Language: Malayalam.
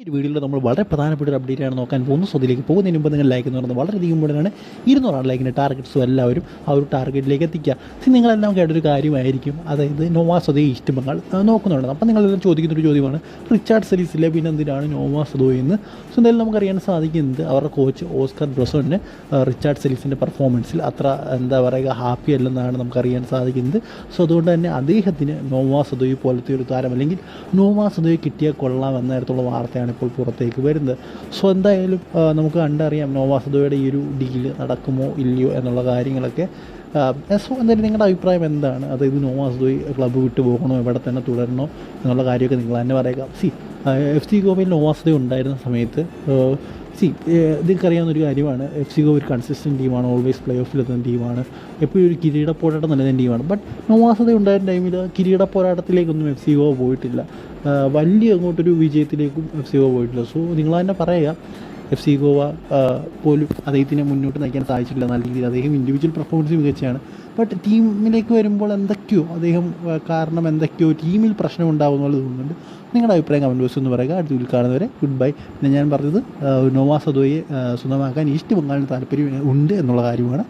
ഈ ഒരു വീഡിയോയിൽ നമ്മൾ വളരെ പ്രധാനപ്പെട്ട ഒരു അപ്ഡേറ്റ് ആണ് നോക്കാൻ പോകുന്നു സോ അതിലേക്ക് പോകുന്നതിന് മുമ്പ് നിങ്ങൾ ലൈക്ക് എന്ന് പറയുന്നത് വളരെയധികം കൂടുതലാണ് ഇരുന്നൂറാണ് ലൈക്കിന്റെ ടാർഗറ്റ്സും എല്ലാവരും ആ ഒരു ടാർഗറ്റിലേക്ക് എത്തിക്കുക. സി നിങ്ങളെല്ലാം കേട്ടൊരു കാര്യമായിരിക്കും. അതായത് നോവാ സ്വദേ ഈസ്റ്റ് ബംഗാൾ നോക്കുന്നുണ്ട്. അപ്പം നിങ്ങളെല്ലാം ചോദിക്കുന്നൊരു ചോദ്യമാണ് റിച്ചാർഡ് സെലീസിലെ പിന്നെ എന്തിനാണ് നോവാ സദോ എന്ന്? സോ എന്തായാലും നമുക്കറിയാൻ സാധിക്കുന്നത് അവരുടെ കോച്ച് ഓസ്കർ ബ്രസോണിന് റിച്ചാർഡ് സെലീസിന്റെ പെർഫോമൻസിൽ അത്ര എന്താ പറയുക ഹാപ്പി അല്ലെന്നാണ് നമുക്കറിയാൻ സാധിക്കുന്നത്. സോ അതുകൊണ്ട് തന്നെ അദ്ദേഹത്തിന് നോവാ സദോയി പോലത്തെ ഒരു താരം അല്ലെങ്കിൽ നോവാ സദോയെ കിട്ടിയാൽ കൊള്ളാം എന്ന തരത്തിലുള്ള വാർത്തയാണ് ഇപ്പോൾ പുറത്തേക്ക് വരുന്നത്. സോ എന്തായാലും നമുക്ക് കണ്ടറിയാം നോവാസദോയുടെ ഈ ഒരു ഡീൽ നടക്കുമോ ഇല്ലയോ എന്നുള്ള കാര്യങ്ങളൊക്കെ. സോ എന്തായാലും നിങ്ങളുടെ അഭിപ്രായം എന്താണ്? അതായത് നോവാ സദോയി ക്ലബ്ബ് വിട്ടു പോകണോ? ഇവിടെ തന്നെ തുടരണോ? എന്നുള്ള കാര്യമൊക്കെ നിങ്ങൾ തന്നെ പറയുക. സി എഫ് സി ഗോവയിൽ നോവാ ഉണ്ടായിരുന്ന സമയത്ത് സി നിങ്ങൾക്കറിയാവുന്ന ഒരു കാര്യമാണ്. എഫ് സി ഗോ ഒരു കൺസിസ്റ്റന്റ് ടീമാണ് ഓൾവേസ് പ്ലേ ഓഫിലെത്തുന്ന ടീമാണ് എപ്പോഴും ഒരു കിരീട പോരാട്ടം നൽകുന്ന ടീമാണ് ബട്ട് നോവാസത ഉണ്ടായിരുന്ന ടൈമിൽ കിരീട പോരാട്ടത്തിലേക്കൊന്നും എഫ് സി ഗോ പോയിട്ടില്ല. വലിയ അങ്ങോട്ടൊരു വിജയത്തിലേക്കും എഫ് സി ഗോ പോയിട്ടില്ല. സോ നിങ്ങൾ തന്നെ പറയുക എഫ് സി ഗോവ പോലും അദ്ദേഹത്തിനെ മുന്നോട്ട് നയിക്കാൻ സാധിച്ചിട്ടില്ല. നല്ല രീതിയിൽ അദ്ദേഹം ഇൻഡിവിജ്വൽ പെർഫോമൻസ് മികച്ചതാണ് ബട്ട് ടീമിലേക്ക് വരുമ്പോൾ എന്തൊക്കെയോ അദ്ദേഹം കാരണം എന്തൊക്കെയോ ടീമിൽ പ്രശ്നം ഉണ്ടാകുന്ന എന്നുള്ളത് തോന്നുന്നുണ്ട്. നിങ്ങളുടെ അഭിപ്രായം കമന്റ് ബോക്സ് എന്ന് പറയുക. അടുത്ത കാണുന്നവരെ ഗുഡ് ബൈ പിന്നെ ഞാൻ പറഞ്ഞത് നോവാ സദോയെ സ്വന്തമാക്കാൻ ഈസ്റ്റ് ബംഗാളിന് താല്പര്യം ഉണ്ട് എന്നുള്ള കാര്യമാണ്.